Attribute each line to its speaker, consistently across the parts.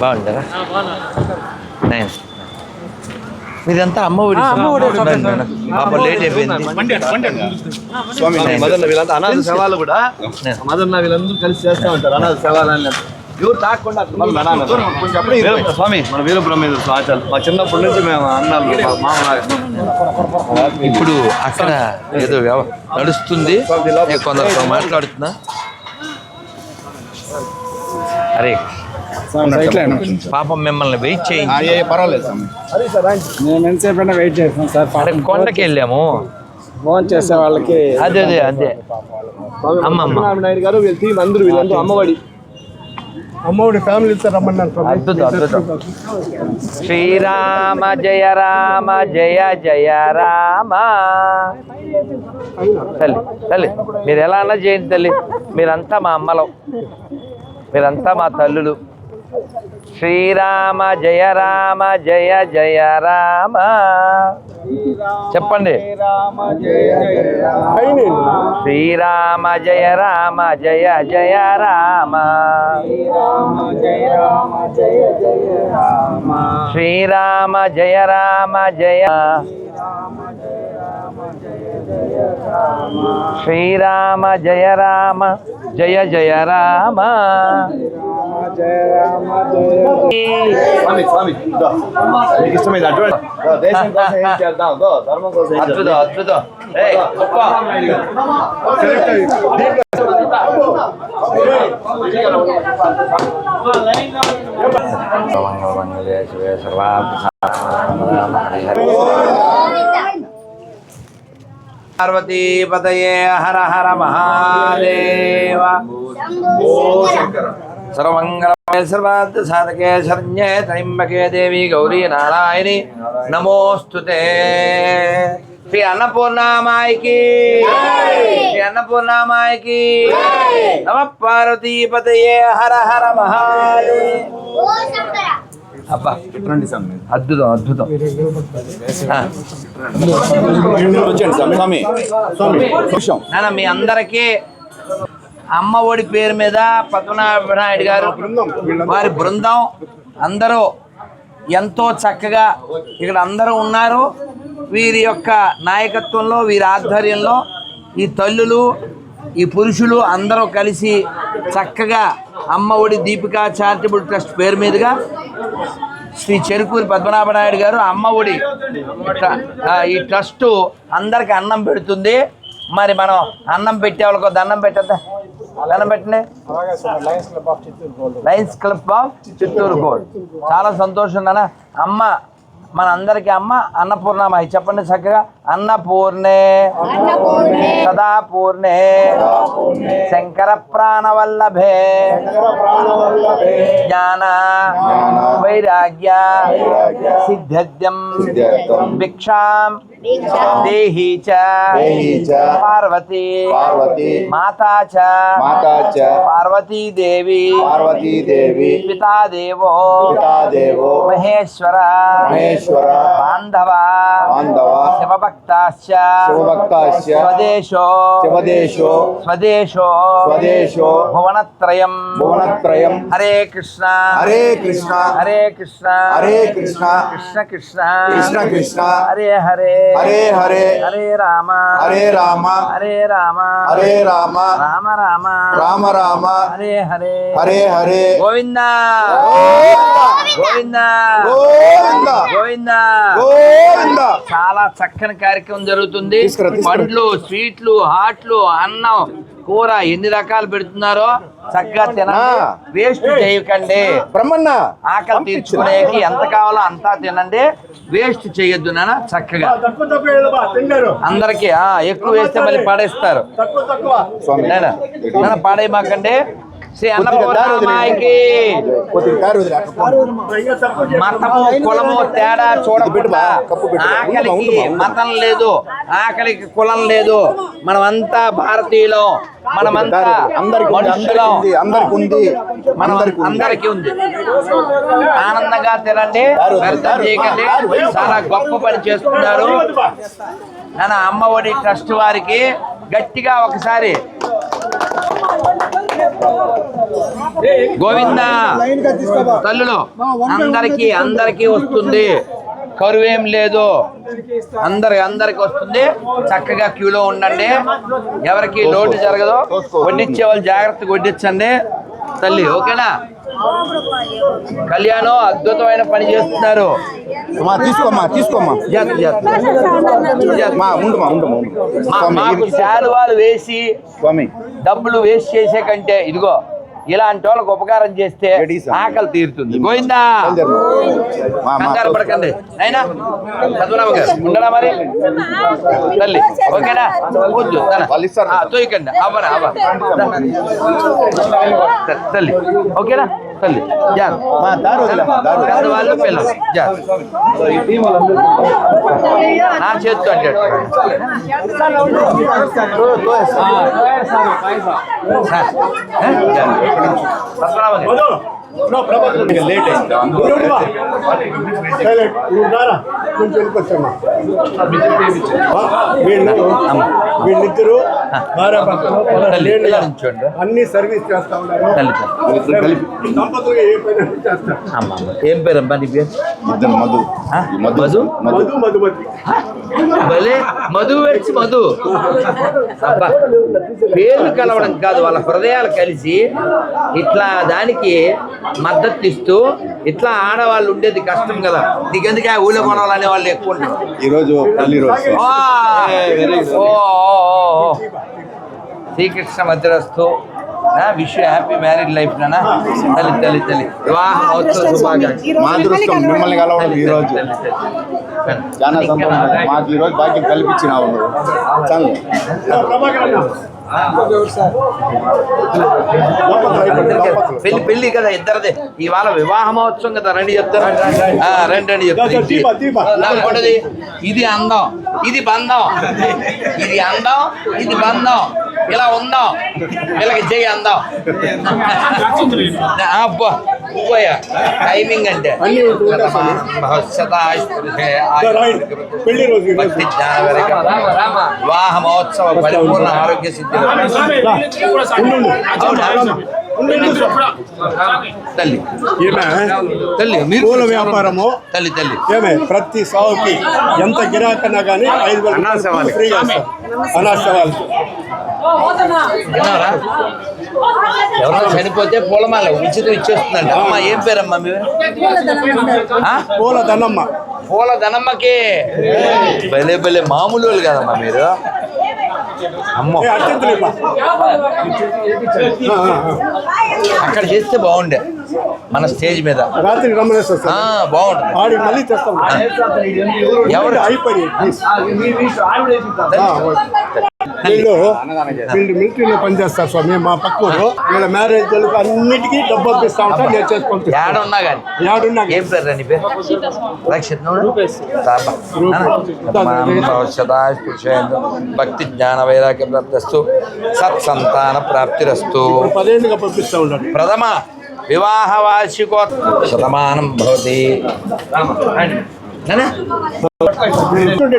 Speaker 1: బాగుంటారా? Nice మీదంతా అమ్మ ఒడి పాప లేట్ అయిపోయింది.
Speaker 2: స్వామి మదన్న వీళ్ళంతా అనాథ శవాలు కూడా మదన్న వీళ్ళందరూ కలిసి చేస్తూ ఉంటారు అనాథ శవాలు అని ఎవరు తాకుండా స్వామి మన వీరబ్రహ్మేంద్ర స్వాచాలు మా చిన్నప్పటి నుంచి మేము అన్నాలు మా మామ
Speaker 1: ఇప్పుడు అక్కడ ఏదో నడుస్తుంది. నేను కొందరితో మాట్లాడుతున్నా. అరే. పాపం మిమ్మల్ని వెయిట్ చేయించి.
Speaker 2: పర్వాలేదు
Speaker 3: మేము ఎంతసేపు అయినా వెయిట్ చేస్తాం సార్.
Speaker 1: కొండకి వెళ్ళాము.
Speaker 3: ఫోన్ చేసే వాళ్ళకి
Speaker 1: అదే అదే అదే. అమ్మమ్మ.
Speaker 2: నాయుడు గారు వీళ్ళ టీం అందరూ వీళ్ళందరూ అమ్మఒడి.
Speaker 3: అమ్మఒడి రమ్మన్నాను
Speaker 1: అద్భుతం అద్భుతం. శ్రీరామ జయ రామ జయ జయ రామ. తల్లి తల్లి మీరు ఎలా అన్నా చేయండి తల్లి. మీరంతా మా అమ్మలో. మీరంతా మా తల్లులు. శ్రీరామ జయ రామ జయ జయ రామ. చెప్పండి. శ్రీరామ జయ రామ జయ జయ రామ. శ్రీరామ జయ రామ జయ శ్రీరామ జయ రామ జయ జయ రామ.
Speaker 2: స్వామి స్వామి దో. మీకు ఇష్టమైంది అటువంటి దో, దేశం కోసం ఏం చేద్దాం దో, ధర్మం కోసం ఏం
Speaker 1: అద్భుతం
Speaker 2: చేద్దాం
Speaker 1: అద్భుతం ఏయ్, గొప్ప. సర్వమంగళమంగళే శివే పార్వతీ పతయే హర హర మహాదేవ సర్వమంగళమయ సర్వార్థ సాధకే శరణ్యే త్రయంబకే దేవి గౌరీ నారాయణి. నమోస్తుతే శ్రీ అన్నపూర్ణామాయికి. శ్రీ అన్నపూర్ణామాయికి. నమ పార్వతీ పతయే హర హర మహాదేవ. అబ్బా అద్భుతం అద్భుతం.
Speaker 2: వచ్చండి స్వామి స్వామి.
Speaker 1: మీ అందరికీ అమ్మ ఒడి పేరు మీద పద్మనాభ నాయుడు గారు వారి బృందం అందరూ ఎంతో చక్కగా ఇక్కడ అందరూ ఉన్నారు. వీరి యొక్క నాయకత్వంలో వీరి ఆధ్వర్యంలో ఈ తల్లులు ఈ పురుషులు అందరూ కలిసి చక్కగా అమ్మ ఒడి దీపికా చారిటబుల్ ట్రస్ట్ పేరు మీదుగా శ్రీ చెరుకూరి పద్మనాభ నాయుడు గారు అమ్మ ఒడి ఈ ట్రస్ట్ అందరికి అన్నం పెడుతుంది. మరి మనం అన్నం పెట్టే వాళ్ళకు దండం పెట్టద్దా? లయన్స్ క్లబ్ ఆఫ్ చిత్తూరు కోడ్ చాలా సంతోషం నాన్న. అమ్మ మన అందరికి అమ్మ. అన్నపూర్ణమాయి చెప్పండి చక్కగా. అన్నపూర్ణే. సదా పూర్ణే శంకర ప్రాణవల్లభే. జ్ఞాన. వైరాగ్య. సిద్ధ్యం భిక్షాం. దేహి చ పార్వతి
Speaker 2: పార్వతి
Speaker 1: మాతా చ
Speaker 2: మాతా చ
Speaker 1: పార్వతీదేవి
Speaker 2: పార్వతీదేవి
Speaker 1: పితాదేవో
Speaker 2: పితాదేవో
Speaker 1: మహేశ్వర
Speaker 2: మహేశ్వర
Speaker 1: బాంధవ
Speaker 2: బాంధవ
Speaker 1: శివభక్తాశ్చ
Speaker 2: శివభక్తాశ్చ
Speaker 1: స్వదేశో
Speaker 2: శివదేశో
Speaker 1: స్వదేశో
Speaker 2: స్వదేశో
Speaker 1: భువనత్రయం
Speaker 2: భువనత్రయం
Speaker 1: హరే కృష్ణ
Speaker 2: హరే కృష్ణ
Speaker 1: హరే కృష్ణ
Speaker 2: హరే కృష్ణ
Speaker 1: కృష్ణ కృష్ణ
Speaker 2: కృష్ణ కృష్ణ
Speaker 1: హరే హరే
Speaker 2: హరే హరే.
Speaker 1: హరే రామ.
Speaker 2: హరే రామ.
Speaker 1: హరే రామ.
Speaker 2: హరే రామ.
Speaker 1: రామ రామ.
Speaker 2: రామ రామ.
Speaker 1: హరే హరే.
Speaker 2: హరే హరే.
Speaker 1: గోవింద. గోవింద.
Speaker 2: గోవింద.
Speaker 1: గోవింద.
Speaker 2: గోవింద.
Speaker 1: చాలా చక్కని కార్యక్రమం జరుగుతుంది. పండ్లు స్వీట్లు హాట్లు అన్నం కూర ఎన్ని రకాలు పెడుతున్నారో చక్కగా తినండి.
Speaker 2: ఆ.
Speaker 1: వేస్ట్ చేయకండి.
Speaker 2: బ్రహ్మన్న
Speaker 1: ఆకలి తీర్చుకునేకి ఎంత కావాలో అంతా తినండి. వేస్ట్ చేయొద్దు నాన్న చక్కగా. అందరికి ఆ ఎక్కువ వేస్తే మళ్ళీ పడేస్తారు.
Speaker 2: స్వామి
Speaker 1: నాన్న నాన్న పాడేయమాకండి. శ్రీ అన్నపూర్ణమాయికి. మతము కులము తేడా చూడకుండా
Speaker 2: పెట్టు.
Speaker 1: ఆకలికి. మతం లేదు ఆకలికి కులం లేదు. మనమంతా భారతీయులం. మనమంతా
Speaker 2: అందరికి ఉంది,
Speaker 1: మనుషులం.
Speaker 2: అందరికి ఉంది అందరికి ఉంది
Speaker 1: మనం
Speaker 2: అందరికి ఉంది.
Speaker 1: అందరికీ ఉంది. ఆనందంగా తినండి వ్యర్థం చేయకండి. చాలా గొప్ప పని చేస్తున్నారు. నాన్న అమ్మ ఒడి ట్రస్ట్ వారికి గట్టిగా ఒకసారి గోవింద తల్లులు అందరికి అందరికి వస్తుంది. కరువేం లేదు. అందరి అందరికి వస్తుంది. చక్కగా క్యూలో ఉండండి. ఎవరికి లోటు జరగదు వడ్డించే వాళ్ళు జాగ్రత్తగా వడ్డించండి. తల్లి ఓకేనా? కళ్యాణం అద్భుతమైన పని చేస్తున్నారు.
Speaker 4: తీసుకోమ్మా తీసుకోమ్మా.
Speaker 1: మాకు శాలువాలు వేసి
Speaker 4: స్వామి.
Speaker 1: డబ్బులు వేస్ట్ చేసే కంటే ఇదిగో ఇలాంటి వాళ్ళకి ఉపకారం చేస్తే. ఆకలి తీరుతుంది.
Speaker 4: మా
Speaker 1: కంగారు పడకండి. అయినా చదువురావు గారు ఉండరా మరి? తల్లి ఓకేనా? వద్దు. తోయకండి. అవ్వరా అవ్వ. తల్లి ఓకేనా? తల్లి జాగ్రత్త.
Speaker 4: మా దారి దారి.
Speaker 1: పెద్దవాళ్ళు పిల్లలు జాగ్రత్త. నా చేతితో అంటే
Speaker 4: ఇంకా లేట్ అయింది
Speaker 3: వీళ్ళు వీళ్ళిద్దరు అన్ని సర్వీస్ చేస్తా ఉన్నారు. ఏ
Speaker 1: అమ్మ అమ్మ. నీ పేరు?
Speaker 4: ఇద్దరు మధు. మధు.
Speaker 1: మధు?
Speaker 4: మధు.
Speaker 3: మధు మధుమతి.
Speaker 1: భలే మధు వెడ్స్ మధు. అబ్బా పేర్లు కలవడం కాదు వాళ్ళ హృదయాలు కలిసి ఇట్లా దానికి మద్దతు ఇస్తూ ఇట్లా ఆడవాళ్ళు ఉండేది కష్టం కదా. నీకెందుకే ఊళ్ళో కొనాలనే వాళ్ళు ఎక్కువ ఉంటారు
Speaker 4: ఈ రోజు తల్లి రోజు
Speaker 1: ఆ! ఓ, ఓ, ఓ, ఓ. శ్రీకృష్ణ మధ్యరస్తు విష్ హ్యాపీ మ్యారీడ్ లైఫ్ నానా తల్లి తల్లి తల్లి. వివాహ మహోత్సవ శుభాకాంక్షలు.
Speaker 4: మా అదృష్టం మిమ్మల్ని కలవడం ఈ రోజు
Speaker 1: తల్లి, తల్లి.
Speaker 4: చాలా సంతోషం మాకు ఈ రోజు భాగ్యం కల్పించినావు నువ్వు. చాలు.
Speaker 3: ప్రభాకర్ అన్న దంపతులు అయిపోయింది, దంపతులు.
Speaker 1: పెళ్ళి పెళ్ళి కదా ఇద్దరిదే. ఇవాళ వివాహ మహోత్సవం కదా. రండి చెప్తారు ఆ, రండి రండి చెప్తారు ఇది అందం. ఇది బంధం. ఇది అందం. ఇది బంధం. ఇలా ఉందాం. వీళ్ళకి చెయ్యి అందం. అబ్బా పోయా. టైమింగ్ అంటే. భక్తి జ్ఞాన. వివాహ మహోత్సవ పరిపూర్ణ ఆరోగ్య సిద్ధి? తల్లి. తల్లి. మీరు
Speaker 3: పూల వ్యాపారము?
Speaker 1: తల్లి తల్లి.
Speaker 3: ఏమే? ప్రతి సావుకి ఎంత గిరాకన్నా కానీ ఐదు వేల రూపాయలు ఫ్రీగా ఇస్తారు. అనాథ సవాళ్ళకి
Speaker 1: విన్నారా ఎవరో చనిపోతే పూలమాల ఉచితం ఇచ్చేస్తుందంట. అమ్మ ఏం పేరమ్మా మీరు ఆ?
Speaker 3: పూల దండమ్మ
Speaker 1: పూల ధనమ్మకి. భలే భలే మామూలు వాళ్ళు కదమ్మా మీరు. అమ్మో. అక్కడ చేస్తే బాగుండే. మన స్టేజ్ మీద.
Speaker 3: ఆ. రాత్రి
Speaker 1: బాగుంటుంది.
Speaker 3: ఆడికి మళ్ళీ తెస్తాం
Speaker 1: ఎవరు?
Speaker 3: అయిపోయి. వీళ్ళు వీళ్ళు మిలిటరీలో పనిచేస్తారు స్వామి మా పక్కూరు. వీళ్ళ మ్యారేజ్ అన్నిటికీ డబ్బు పంపిస్తా ఉంటా నేను చేసి పంపిస్తాను
Speaker 1: ఏడ ఉన్నా కానీ.
Speaker 3: ఏడున్నా
Speaker 1: ఏం పేరు నీ పేరు? రక్షిత్ భక్తి జ్ఞాన వైరాగ్య ప్రాప్తిస్తూ సత్సంతాన ప్రాప్తిరస్తు.
Speaker 3: పదేళ్ళుగా పంపిస్తా ఉన్నాడు
Speaker 1: ప్రథమ వివాహ వార్షికో శతమానం భవతి.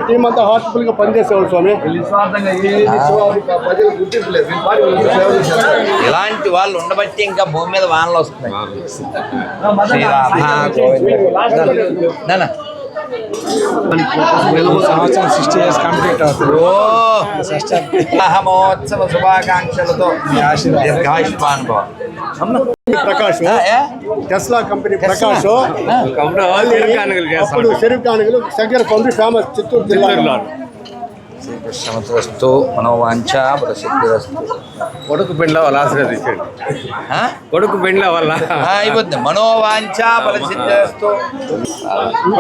Speaker 3: టీం అంతా హాస్పిటల్గా పనిచేసేవాళ్ళు స్వామి.
Speaker 1: ఇలాంటి వాళ్ళు ఉండబట్టి ఇంకా భూమి మీద వానలు వస్తున్నాయి.
Speaker 3: సంవత్సరం సిక్స్టీ ఇయర్స్ కంప్లీట్ అవుతుంది.
Speaker 1: ఓ! మహోత్సవ శుభాకాంక్షలతో
Speaker 3: ప్రకాష్? Tesla company Prakash. అప్పుడు షరీఫ్ కానుకలు దగ్గర ఫేమస్ చిత్తూరు జిల్లాలో.
Speaker 1: శ్రీకృష్ణమస్తు మనోవాంఛ ప్రసిద్ధిరస్తు
Speaker 5: కొడుకు పెండ్ల వాళ్ళ ఆశీర్వదించండి
Speaker 1: ఆ?
Speaker 5: కొడుకు పెండ్ల వల్ల.
Speaker 1: ఆ, అయిపోతుంది మనోవాంఛ ప్రసిద్ధిరస్తు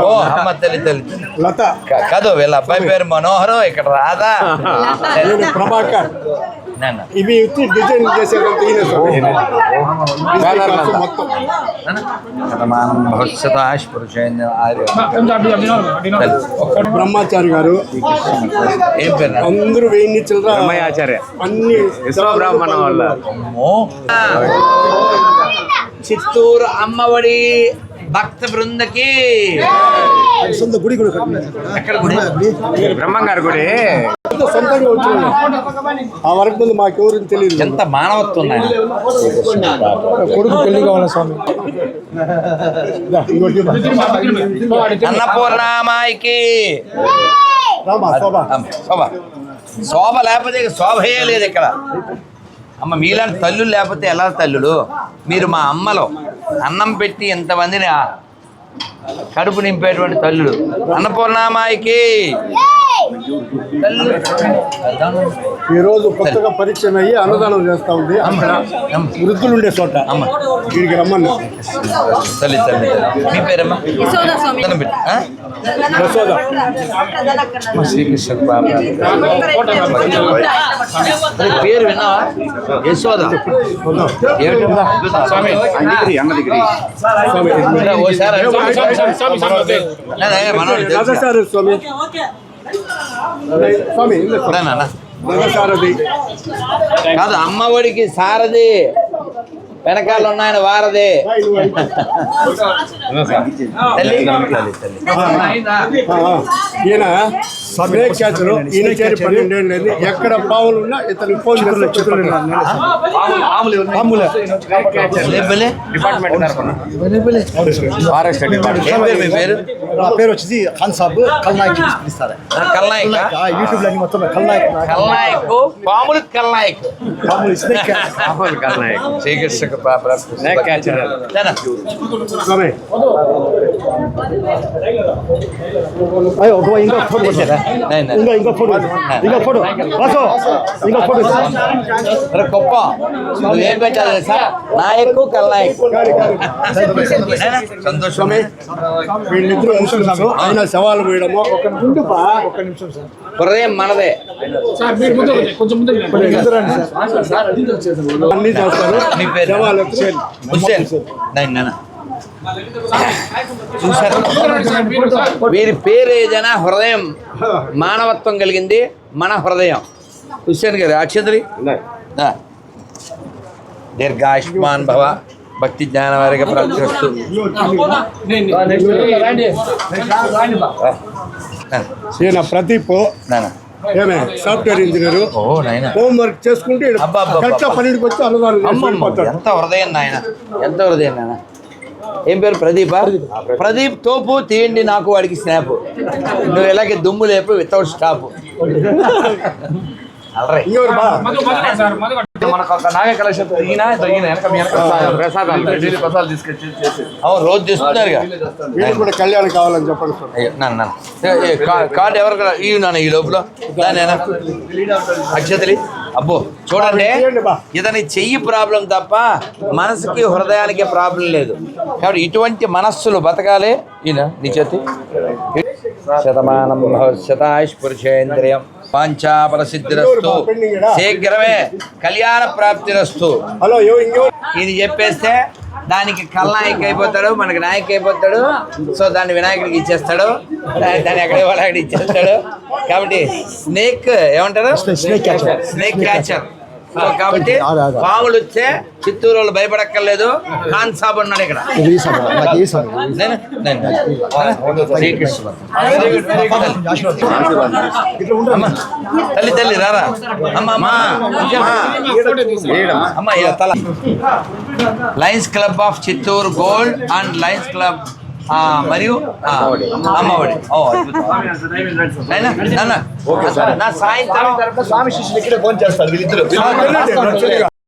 Speaker 1: ఓ అమ్మ తల్లి తల్లి.
Speaker 3: లత.
Speaker 1: క- కాదు వీళ్ళ అబ్బాయి పేరు మనోహరం ఇక్కడ రాదా
Speaker 3: ప్రభాకర్. ఇవి ఇచ్చి డిజైన్ చేసేటంత ఈయన స్వామి. మొత్తం.
Speaker 1: పురుషేంద్ర ఆర్య.
Speaker 3: బ్రహ్మాచారి గారు.
Speaker 1: ఏం పేరు?
Speaker 3: అందరూ వెయ్యి చిల్లర
Speaker 5: బ్రహ్మయాచార్య.
Speaker 3: అన్ని
Speaker 5: వల్ల
Speaker 1: అమ్మో. చిత్తూరు అమ్మఒడి భక్త బృందకి.
Speaker 3: సొంత గుడి కూడా
Speaker 5: బ్రహ్మంగారు గుడి.
Speaker 3: కాదు సొంతంగా వచ్చిన ఆ వరకు ముందు మాకెవరికి తెలియదు.
Speaker 1: ఎంత మానవత్వం నాయన?
Speaker 3: కొడుకు పెళ్ళి కావాలి స్వామి.
Speaker 1: అన్నపూర్ణామాయికి.
Speaker 3: రామా శోభా.
Speaker 1: లేకపోతే శోభయే లేదు ఇక్కడ. అమ్మ మీలాంటి తల్లులు లేకపోతే ఎలా తల్లుడు మీరు మా అమ్మలో అన్నం పెట్టి ఎంతమందిని కడుపు నింపేటువంటి తల్లుడు అన్నపూర్ణామాయికి. తల్లు
Speaker 3: ఈ రోజు కొత్తగా పరిచయం అయ్యి అన్నదానం చేస్తా ఉంది అక్కడ
Speaker 1: అమ్మ.
Speaker 3: వృద్ధులు ఉండే చోట
Speaker 1: అమ్మ
Speaker 3: వీడికి రమ్మన్నా
Speaker 1: తల్లి తల్లి తల్లి. మీ పేరమ్మా
Speaker 6: యశోద స్వామి.
Speaker 1: దండం పెట్టు. ఆ?
Speaker 3: యశోద.
Speaker 1: శ్రీకృష్ణ పాప అరే, పేరు విన్నావా యశోద ఏమిటమ్మా?
Speaker 3: స్వామి
Speaker 1: ఇలా ఓసారి అడుగు. నా, నా, మనోడు తెలుసు.
Speaker 3: రథసారి స్వామి స్వామి ఇల్లే స్వామి.
Speaker 1: నా, నా, నా.
Speaker 3: రథసారథి
Speaker 1: కాదు అమ్మ ఒడికి సారది వెనకాల ఉన్నాయన వారది.
Speaker 3: ఈయన స్నేక్ క్యాచరు ఈయన చేరి పన్నెండేళ్ళు ఎక్కడ పావులు ఉన్నా ఇతనికి ఫోన్ చేతులు
Speaker 1: లేపలే?
Speaker 5: Forest department.
Speaker 1: ఏం పేరు
Speaker 7: వచ్చేసి ఖాన్ సాబ్ కల్నాయక్
Speaker 1: కల్నాయక
Speaker 7: యూట్యూబ్లో మొత్తం కల్నాయక్
Speaker 1: కల్నాయక్ పాములు కల్నాయక్
Speaker 7: మామూలు స్నేక్
Speaker 1: శ్రీకృష్ణ
Speaker 7: అయ్యో ఒక ఇంకా ఫోటో
Speaker 1: చేశారా? నై, నై.
Speaker 7: ఇంకా ఇంకా ఫోటో ఇంకా ఫోటో వాసు ఇంకా ఫోటో
Speaker 1: అరే గొప్ప నువ్వేం పెట్టాలి తెలుసా నాయకు కల్నాయక్ సంతోషమే
Speaker 3: వీళ్ళిద్దరూ ముస్లిమ్స్ ఆయన సవాలు పోయడము ఒక నిమిషం సార్
Speaker 1: హృదయం మనదే
Speaker 3: అన్ని చేస్తారు
Speaker 1: నీ పేరు
Speaker 3: సవాలు
Speaker 1: హుస్సేన్ వీరి పేరు ఏదైనా హృదయం. మానవత్వం కలిగింది మన హృదయం. హుస్సేన్ గారు అక్షంతరి దీర్ఘాయుష్మాన్ భవ భక్తి జ్ఞాన
Speaker 3: ఈయన ప్రదీప్
Speaker 1: నాన్న
Speaker 3: ఏమే? Software engineer.
Speaker 1: నాయన.
Speaker 3: హోంవర్క్ చేసుకుంటే. కరెక్ట్గా పన్నెండుకి వచ్చి అన్నదానం.
Speaker 1: ఎంత హృదయం నాయన. ఎంత హృదయం నాయన. ఏం పేరు? ప్రదీప? ప్రదీప్ తోపు తీయండి నాకు వాడికి స్నాప్. నువ్వు ఇలాగే దుమ్ము లేపు వితౌట్ స్టాప్.
Speaker 2: మనకు ఒక నాగ వెనక వెనక ప్రసాదాలు ప్రసాదాలు తీసుకొచ్చి
Speaker 1: అవును రోజు చేస్తున్నారుగా.
Speaker 3: వీళ్ళు కూడా కళ్యాణం కావాలని చెప్పండి
Speaker 1: నాన్న కార్డు ఎవరు ఈ నాన్న ఈ లోపల. అక్షతలి అబ్బో చూడండి. ఇతని చెయ్యి ప్రాబ్లం తప్ప మనసుకి హృదయానికి ప్రాబ్లం లేదు. కాబట్టి ఇటువంటి మనస్సులు బతకాలి. ఈయన నీ చేతి. శతమానం శతాయుష్ పురుషేంద్రియం. పాంచాపర సిద్ధిరస్తు శీఘ్రమే కళ్యాణ ప్రాప్తిరస్తు. ఇది చెప్పేస్తే దానికి కల్నాయక్ అయిపోతాడు మనకి నాయక్ అయిపోతాడు. సో దాన్ని వినాయకుడికి ఇచ్చేస్తాడు. దాన్ని ఎక్కడ వాళ్ళకి ఇచ్చేస్తాడు. కాబట్టి స్నేక్ ఏమంటారు?
Speaker 7: Snake catcher.
Speaker 1: Snake catcher. కాబట్టి పాములు వచ్చే చిత్తూరు వాళ్ళు భయపడక్కర్లేదు. ఖాన్ సాబ్ ఉన్నాడు ఇక్కడ. తల్లి తల్లి రారా? అమ్మ తల. Lions club of Chittoor gold and lions club మరియు అమ్మఒడి. ఓ అద్భుతం. నా సాయంత్రం
Speaker 2: స్వామి శిష్యులు ఇక్కడే ఫోన్ చేస్తారు వీళ్ళిద్దరు.